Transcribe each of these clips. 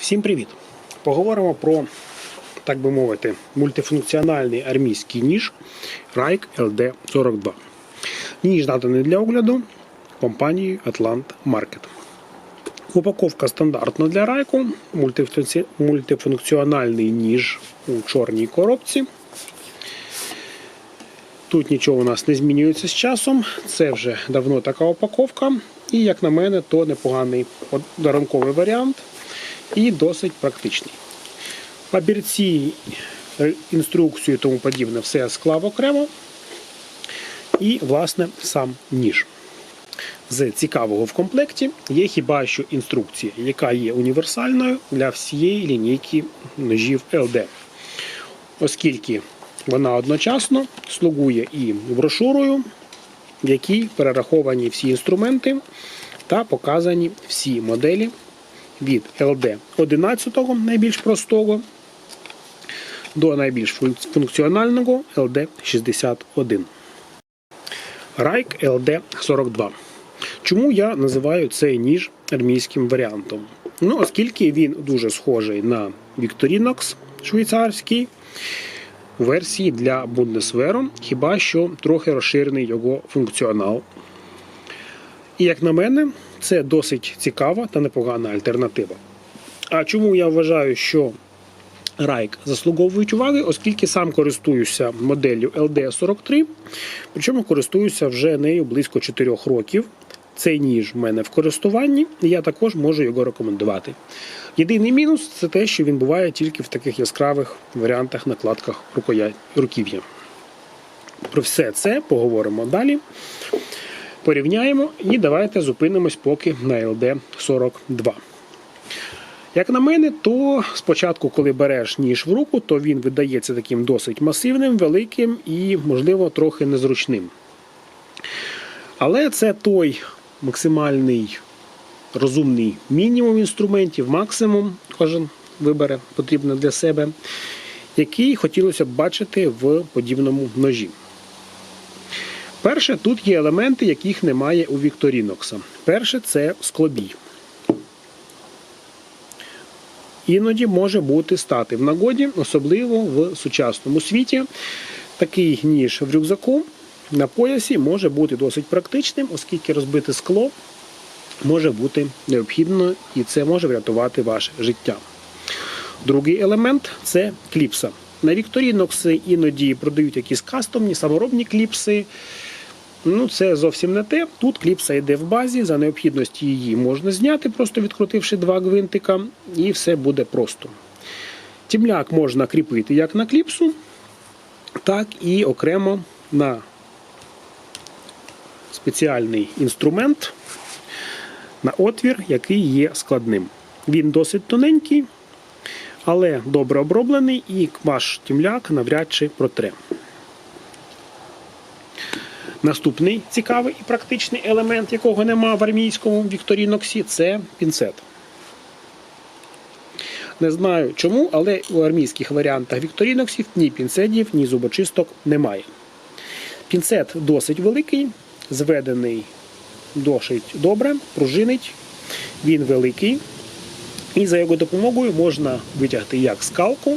Всім привіт! Поговоримо про, так би мовити, мультифункціональний армійський ніж Райк LD42. Ніж наданий для огляду компанією Atlant Market. Упаковка стандартна для райку, мультифункціональний ніж у чорній коробці. Тут нічого у нас не змінюється з часом. Це вже давно така упаковка. І, як на мене, то непоганий подарунковий варіант і досить практичний. Папірці, е, інструкцію і тому подібне все я склав окремо. І, власне, сам ніж. З цікавого в комплекті є хіба що інструкція, яка є універсальною для всієї лінійки ножів LD. Оскільки вона одночасно слугує і брошурою, в якій перераховані всі інструменти та показані всі моделі від LD 11 найбільш простого до найбільш функціонального LD 61. Райк LD 42. Чому я називаю цей ніж армійським варіантом? Ну, оскільки він дуже схожий на Victorinox швейцарський у версії для Bundeswehr, хіба що трохи розширений його функціонал. І як на мене, це досить цікава та непогана альтернатива. А чому я вважаю, що Райк заслуговують уваги, оскільки сам користуюся моделлю LD43, причому користуюся вже нею близько 4 років. Цей ніж в мене в користуванні, і я також можу його рекомендувати. Єдиний мінус це те, що він буває тільки в таких яскравих варіантах накладках руків'я. Про все це поговоримо далі. Порівняємо і давайте зупинимось поки на LD42. Як на мене, то спочатку, коли береш ніж в руку, то він видається таким досить масивним, великим і, можливо, трохи незручним. Але це той максимальний розумний мінімум інструментів, максимум кожен вибере потрібно для себе, який хотілося б бачити в подібному ножі. Перше, тут є елементи, яких немає у Вікторінокса. Перше це склобій. Іноді може бути стати в нагоді, особливо в сучасному світі. Такий ніж в рюкзаку на поясі може бути досить практичним, оскільки розбите скло може бути необхідно і це може врятувати ваше життя. Другий елемент це кліпса. На Вікторінокси іноді продають якісь кастомні, саморобні кліпси. Ну, це зовсім не те. Тут кліпса йде в базі, за необхідності її можна зняти, просто відкрутивши два гвинтика, і все буде просто. Тімляк можна кріпити як на кліпсу, так і окремо на спеціальний інструмент, на отвір, який є складним. Він досить тоненький, але добре оброблений, і ваш тімляк навряд чи протре. Наступний цікавий і практичний елемент, якого нема в армійському Вікторіноксі, це пінцет. Не знаю чому, але у армійських варіантах Вікторіноксів ні пінцетів, ні зубочисток немає. Пінцет досить великий, зведений досить добре, пружинить, він великий. І за його допомогою можна витягти як скалку,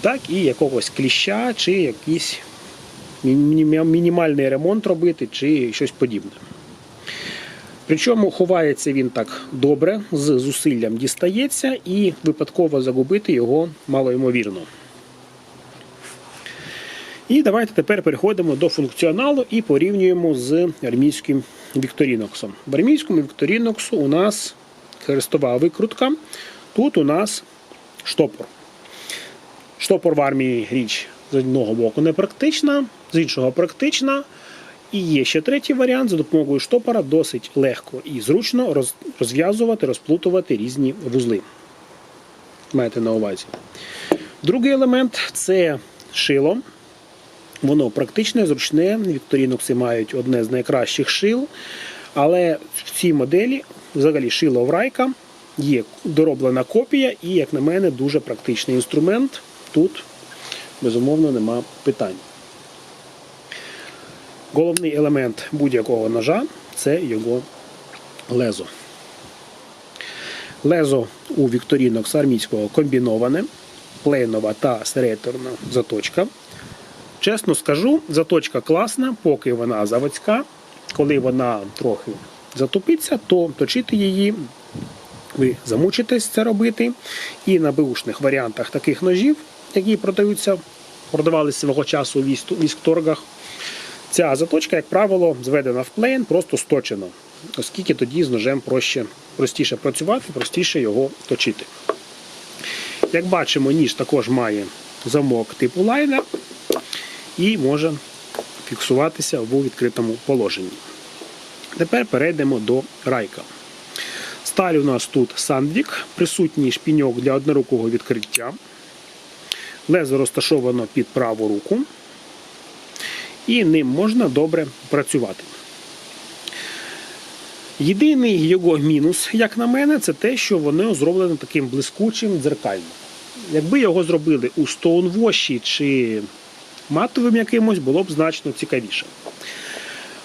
так і якогось кліща чи міні- мінімальний ремонт робити чи щось подібне. Причому ховається він так добре, з зусиллям дістається, і випадково загубити його малоймовірно. І давайте тепер переходимо до функціоналу і порівнюємо з армійським Вікторіноксом. В армійському Вікторіноксу у нас хрестова викрутка, тут у нас штопор. Штопор в армії річ з одного боку не практична, з іншого практична. І є ще третій варіант. За допомогою штопора досить легко і зручно розв'язувати, розплутувати різні вузли. Маєте на увазі. Другий елемент це шило. Воно практичне, зручне. Вікторінокси мають одне з найкращих шил. Але в цій моделі взагалі шило в райка є дороблена копія, і, як на мене, дуже практичний інструмент. Тут, безумовно, нема питань. Головний елемент будь-якого ножа це його лезо. Лезо у Вікторінокс армійського комбіноване, плейнова та серейторна заточка. Чесно скажу, заточка класна, поки вона заводська. Коли вона трохи затопиться, то точити її ви замучитесь це робити. І на беушних варіантах таких ножів, які продаються, продавалися свого часу військ- військторгах, ця заточка, як правило, зведена в плейн, просто сточена, оскільки тоді з ножем проще, простіше працювати, простіше його точити. Як бачимо, ніж також має замок типу лайнер і може фіксуватися в відкритому положенні. Тепер перейдемо до райка. Сталь у нас тут Sandvik, присутній шпіньок для однорукого відкриття. Лезо розташовано під праву руку. І ним можна добре працювати. Єдиний його мінус, як на мене, це те, що воно зроблено таким блискучим дзеркальним. Якби його зробили у стоунвоші чи матовим якимось, було б значно цікавіше.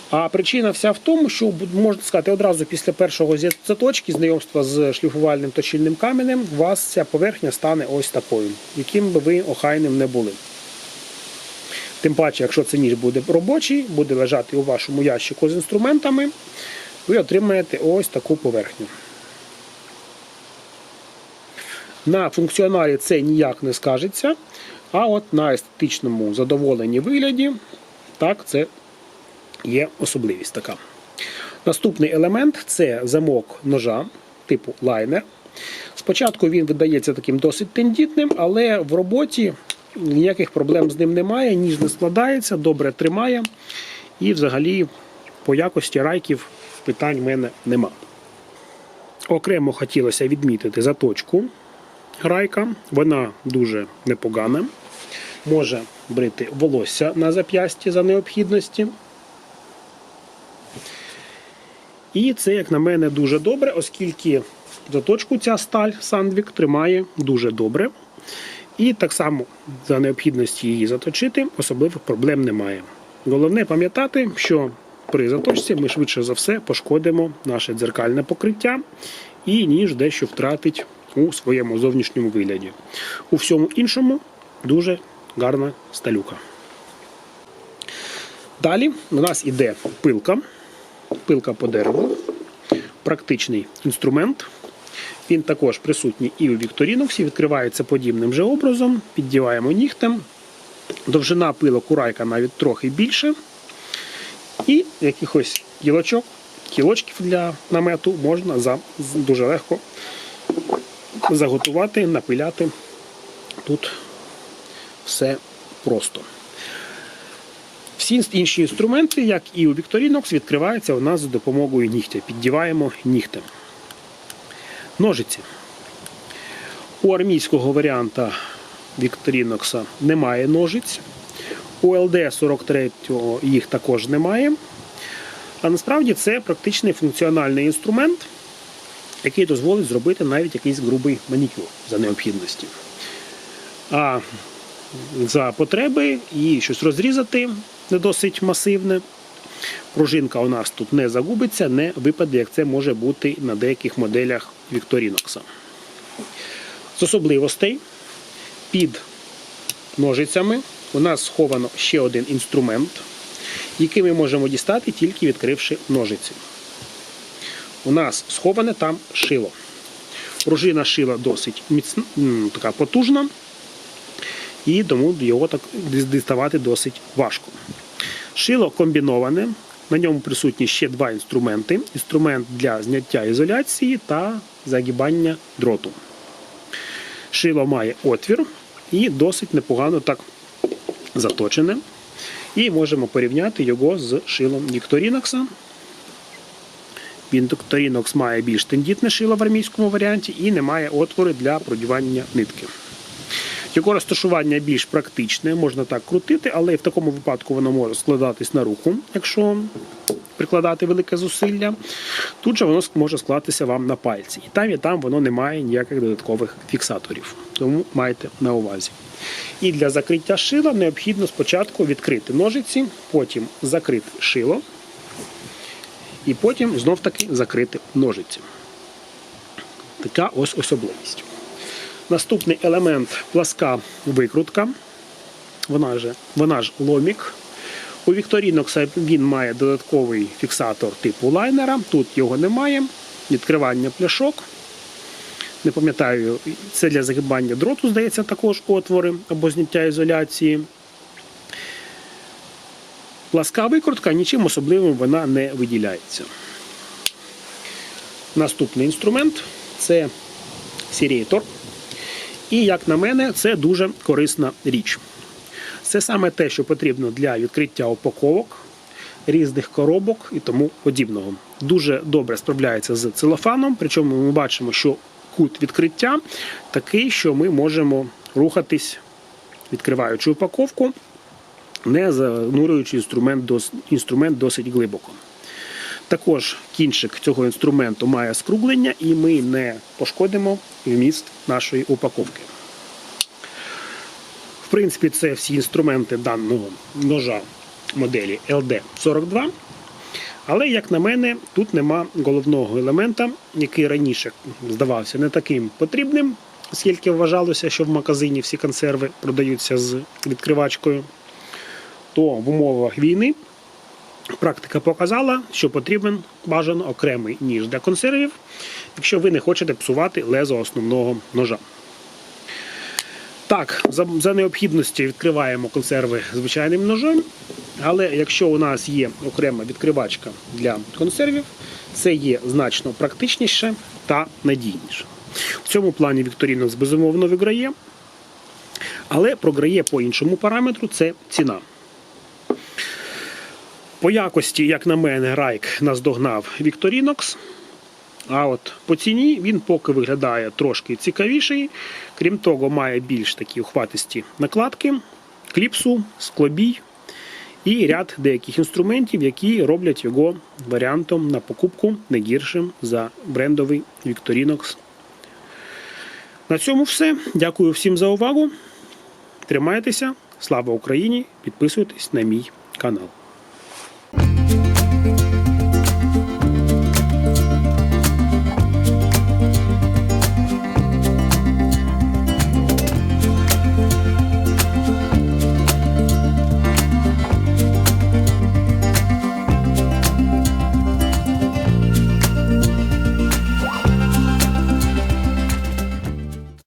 А причина вся в тому, що можна сказати, одразу після першого заточки, знайомства з шліфувальним точильним каменем, у вас ця поверхня стане ось такою, яким би ви охайним не були. Тим паче, якщо це ніж буде робочий, буде лежати у вашому ящику з інструментами, ви отримаєте ось таку поверхню. На функціоналі це ніяк не скажеться, а от на естетичному задоволенні вигляді, так, це є особливість така. Наступний елемент це замок ножа типу лайнер. Спочатку він видається таким досить тендітним, але в роботі ніяких проблем з ним немає, ніж не складається, добре тримає. І взагалі по якості райків питань в мене нема. Окремо хотілося відмітити заточку райка. Вона дуже непогана. Може брити волосся на зап'ясті за необхідності. І це, як на мене, дуже добре, оскільки заточку ця сталь Sandvik тримає дуже добре. І так само за необхідності її заточити особливих проблем немає. Головне пам'ятати, що при заточці ми швидше за все пошкодимо наше дзеркальне покриття і ніж дещо втратить у своєму зовнішньому вигляді. У всьому іншому дуже гарна сталюка. Далі у нас іде пилка. Пилка по дереву, практичний інструмент. Він також присутній і у Вікторіноксі, відкривається подібним же образом. Піддіваємо нігтем. Довжина пилок у райка навіть трохи більше. І якихось кілочок, кілочків для намету можна за, дуже легко заготувати, напиляти. Тут все просто. Всі інші інструменти, як і у Victorinox, відкриваються у нас за допомогою нігтя. Піддіваємо нігтем. Ножиці. У армійського варіанта Victorinox немає ножиць. У LD43 їх також немає. А насправді це практичний функціональний інструмент, який дозволить зробити навіть якийсь грубий манікюр за необхідності. А за потреби і щось розрізати не досить масивне. Пружинка у нас тут не загубиться, не випаде, як це може бути на деяких моделях Victorinox. З особливостей під ножицями у нас сховано ще один інструмент, який ми можемо дістати тільки відкривши ножиці. У нас сховане там шило. Пружина шила досить міцна, така потужна, і тому його так діставати досить важко. Шило комбіноване. На ньому присутні ще два інструменти: інструмент для зняття ізоляції та загибання дроту. Шило має отвір і досить непогано так заточене. І можемо порівняти його з шилом Victorinox. Victorinox має більш тендітне шило в армійському варіанті і не має отвору для продівання нитки. Його розташування більш практичне, можна так крутити, але і в такому випадку воно може складатись на руку, якщо прикладати велике зусилля. Тут же воно може склатися вам на пальці. І там, і там воно не має ніяких додаткових фіксаторів. Тому майте на увазі. І для закриття шила необхідно спочатку відкрити ножиці, потім закрити шило, і потім знов таки закрити ножиці. Така ось особливість. Наступний елемент пласка викрутка. Вона ж, вона ж ломік. У Victorinox він має додатковий фіксатор типу лайнера. Тут його немає. Відкривання пляшок. Не пам'ятаю, це для загибання дроту, здається, також отвори або зняття ізоляції. Пласка викрутка нічим особливим вона не виділяється. Наступний інструмент це серієтор. І, як на мене, це дуже корисна річ. Це саме те, що потрібно для відкриття упаковок, різних коробок і тому подібного. Дуже добре справляється з целофаном, причому ми бачимо, що кут відкриття такий, що ми можемо рухатись, відкриваючи упаковку, не занурюючи інструмент, досить глибоко. Також кінчик цього інструменту має скруглення, і ми не пошкодимо вміст нашої упаковки. В принципі, це всі інструменти даного ножа моделі LD42. Але, як на мене, тут нема головного елемента, який раніше здавався не таким потрібним, оскільки вважалося, що в магазині всі консерви продаються з відкривачкою. То в умовах війни практика показала, що потрібен бажано окремий ніж для консервів, якщо ви не хочете псувати лезо основного ножа. Так, за, за необхідності відкриваємо консерви звичайним ножем. Але якщо у нас є окрема відкривачка для консервів, це є значно практичніше та надійніше. В цьому плані Victorinox безумовно виграє, але програє по іншому параметру це ціна. По якості, як на мене, Райк наздогнав Victorinox. А от по ціні він поки виглядає трошки цікавіший. Крім того, має більш такі ухватисті накладки, кліпсу, склобій і ряд деяких інструментів, які роблять його варіантом на покупку не гіршим за брендовий Victorinox. На цьому все. Дякую всім за увагу. Тримайтеся. Слава Україні! Підписуйтесь на мій канал.